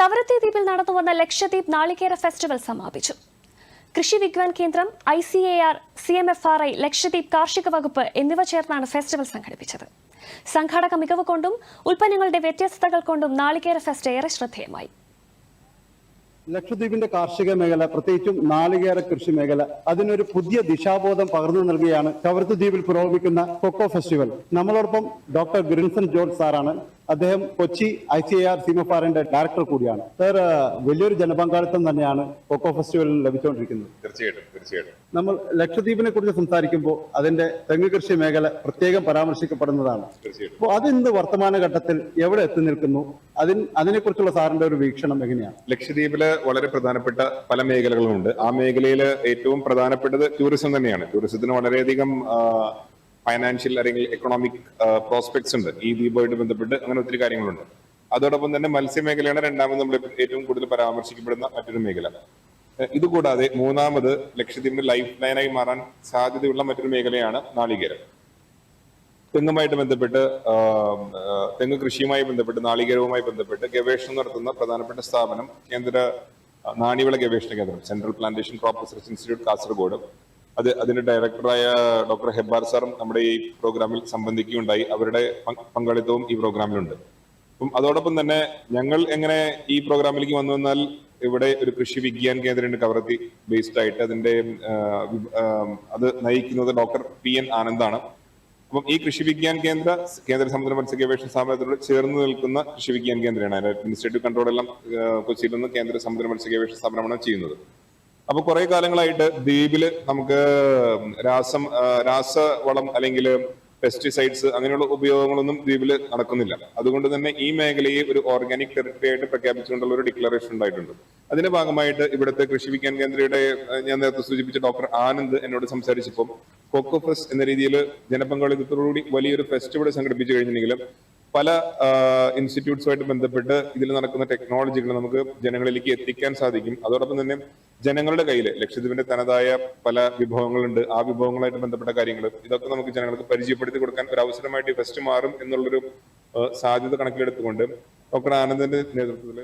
കവരത്തി ദ്വീപിൽ നടന്നു വന്ന ലക്ഷദ്വീപ് നാളികേര ഫെസ്റ്റിവൽ സമാപിച്ചു. കൃഷി വിജ്ഞാൻ കേന്ദ്രം I C A R C M F R I Lakshadweep കാർഷിക വകുപ്പ് എന്നിവ ചേർന്നാണ് ഫെസ്റ്റിവൽ സംഘടിപ്പിച്ചത്. സംഘാടക മികവ് കൊണ്ടും ഉൽപ്പന്നങ്ങളുടെ വ്യത്യസ്തതകൾ കൊണ്ടും നാളികേര ഫെസ്റ്റ് ഏറെ ശ്രദ്ധേയമായി. ലക്ഷദ്വീപിന്റെ കാർഷിക മേഖല പ്രത്യേകിച്ചും നാളികേര കൃഷി മേഖല അതിനൊരു പുതിയ ദിശാബോധം പകർന്നു നൽകുകയാണ് കവരത്ത് ദ്വീപിൽ പുരോഗമിക്കുന്ന കൊക്കോ ഫെസ്റ്റിവൽ. നമ്മളോടൊപ്പം ഡോക്ടർ ഗ്രിൻസൺ ജോർജ് സാറാണ്. അദ്ദേഹം കൊച്ചി ഐ സി ആർ സിമഫാറിന്റെ ഡയറക്ടർ കൂടിയാണ്. സർ വലിയൊരു ജനപങ്കാളിത്തം തന്നെയാണ് കൊക്കോ ഫെസ്റ്റിവലിൽ ലഭിച്ചുകൊണ്ടിരിക്കുന്നത്. തീർച്ചയായിട്ടും തീർച്ചയായിട്ടും. നമ്മൾ ലക്ഷദ്വീപിനെ കുറിച്ച് സംസാരിക്കുമ്പോൾ അതിന്റെ തെങ്ങ് കൃഷി മേഖല പ്രത്യേകം പരാമർശിക്കപ്പെടുന്നതാണ്. അപ്പോൾ അത് ഇന്ന് വർത്തമാന ഘട്ടത്തിൽ എവിടെ എത്തി നിൽക്കുന്നു? അതിന് അതിനെക്കുറിച്ചുള്ള സാറിന്റെ ഒരു വീക്ഷണം എങ്ങനെയാണ്? ലക്ഷദ്വീപിൽ വളരെ പ്രധാനപ്പെട്ട പല മേഖലകളുമുണ്ട്. ആ മേഖലയിൽ ഏറ്റവും പ്രധാനപ്പെട്ടത് ടൂറിസം തന്നെയാണ്. ടൂറിസത്തിന് വളരെയധികം ഫൈനാൻഷ്യൽ അല്ലെങ്കിൽ എക്കണോമിക് പ്രോസ്പെക്ട്സ് ഉണ്ട്. ഈ ദ്വീപുമായിട്ട് ബന്ധപ്പെട്ട് അങ്ങനെ ഒത്തിരി കാര്യങ്ങളുണ്ട്. അതോടൊപ്പം തന്നെ മത്സ്യമേഖലയാണ് രണ്ടാമത് നമ്മൾ ഏറ്റവും കൂടുതൽ പരാമർശിക്കപ്പെടുന്ന മറ്റൊരു മേഖല. ഇതുകൂടാതെ മൂന്നാമത് ലക്ഷദ്വീപിന്റെ ലൈഫ് ലൈനായി മാറാൻ സാധ്യതയുള്ള മറ്റൊരു മേഖലയാണ് നാളികേരം. തെങ്ങുമായിട്ട് ബന്ധപ്പെട്ട് തെങ്ങ് കൃഷിയുമായി ബന്ധപ്പെട്ട് നാളികേരവുമായി ബന്ധപ്പെട്ട് ഗവേഷണം നടത്തുന്ന പ്രധാനപ്പെട്ട സ്ഥാപനം കേന്ദ്ര നാണ്യവിള ഗവേഷണ കേന്ദ്രം central plantation crop research institute Kasaragod. അത് അതിന്റെ ഡയറക്ടറായ ഡോക്ടർ ഹെബാർ സാറും നമ്മുടെ ഈ പ്രോഗ്രാമിൽ സംബന്ധിക്കുകയുണ്ടായി. അവരുടെ പങ്കാളിത്തവും ഈ പ്രോഗ്രാമിലുണ്ട് അപ്പം അതോടൊപ്പം തന്നെ ഞങ്ങൾ എങ്ങനെ ഈ പ്രോഗ്രാമിലേക്ക് വന്നു എന്നാൽ ഇവിടെ ഒരു കൃഷി വിജ്ഞാൻ കേന്ദ്രമുണ്ട് കവർത്തി ബേസ്ഡ് ആയിട്ട് അതിന്റെ അത് നയിക്കുന്നത് ഡോക്ടർ പി എൻ ആനന്ദാണ്. അപ്പം ഈ കൃഷി വിജ്ഞാൻ കേന്ദ്ര കേന്ദ്ര സമുദ്ര മത്സ്യ ഗവേഷണ സ്ഥാപനത്തോട് ചേർന്ന് നിൽക്കുന്ന കൃഷി വിജ്ഞാൻ കേന്ദ്രമാണ് അതിന്റെ അഡ്മിനിസ്ട്രേറ്റീവ് കൺട്രോൾ എല്ലാം കൊച്ചിയിൽ നിന്ന് കേന്ദ്ര സമുദ്ര മത്സ്യ ഗവേഷണ സ്ഥാപനമാണ് ചെയ്യുന്നത്. അപ്പൊ കുറെ കാലങ്ങളായിട്ട് ദ്വീപിൽ നമുക്ക് രാസം രാസവളം അല്ലെങ്കിൽ പെസ്റ്റിസൈഡ്സ് അങ്ങനെയുള്ള ഉപയോഗങ്ങളൊന്നും ദ്വീപിൽ നടക്കുന്നില്ല. അതുകൊണ്ട് തന്നെ ഈ മേഖലയെ ഒരു ഓർഗാനിക് ടെറിട്ടറി ആയിട്ട് പ്രഖ്യാപിച്ചുകൊണ്ടുള്ള ഒരു ഡിക്ലറേഷൻ ഉണ്ടായിട്ടുണ്ട്. അതിന്റെ ഭാഗമായിട്ട് ഇവിടുത്തെ കൃഷി വിജ്ഞാൻ കേന്ദ്രയുടെ ഞാൻ നേരത്തെ സൂചിപ്പിച്ച ഡോക്ടർ ആനന്ദ് എന്നോട് സംസാരിച്ചപ്പോൾ കൊക്കോ ഫെസ്റ്റ് എന്ന രീതിയിൽ ജനപങ്കാളിത്തത്തോടുകൂടി വലിയൊരു ഫെസ്റ്റിവൽ സംഘടിപ്പിച്ചു കഴിഞ്ഞിട്ടുണ്ടെങ്കിലും പല ഇൻസ്റ്റിറ്റ്യൂട്ട്സുമായിട്ട് ബന്ധപ്പെട്ട് ഇതിൽ നടക്കുന്ന ടെക്നോളജികൾ നമുക്ക് ജനങ്ങളിലേക്ക് എത്തിക്കാൻ സാധിക്കും. അതോടൊപ്പം തന്നെ ജനങ്ങളുടെ കയ്യിൽ ലക്ഷദ്വീപിന്റെ തനതായ പല വിഭവങ്ങളുണ്ട്. ആ വിഭവങ്ങളായിട്ട് ബന്ധപ്പെട്ട കാര്യങ്ങൾ ഇതൊക്കെ നമുക്ക് ജനങ്ങൾക്ക് പരിചയപ്പെടുത്തി കൊടുക്കാൻ ഒരു അവസരമായിട്ട് ഫെസ്റ്റ് മാറും എന്നുള്ളൊരു സാധ്യത കണക്കിലെടുത്തുകൊണ്ട് ഡോക്ടർ ആനന്ദന്റെ നേതൃത്വത്തിൽ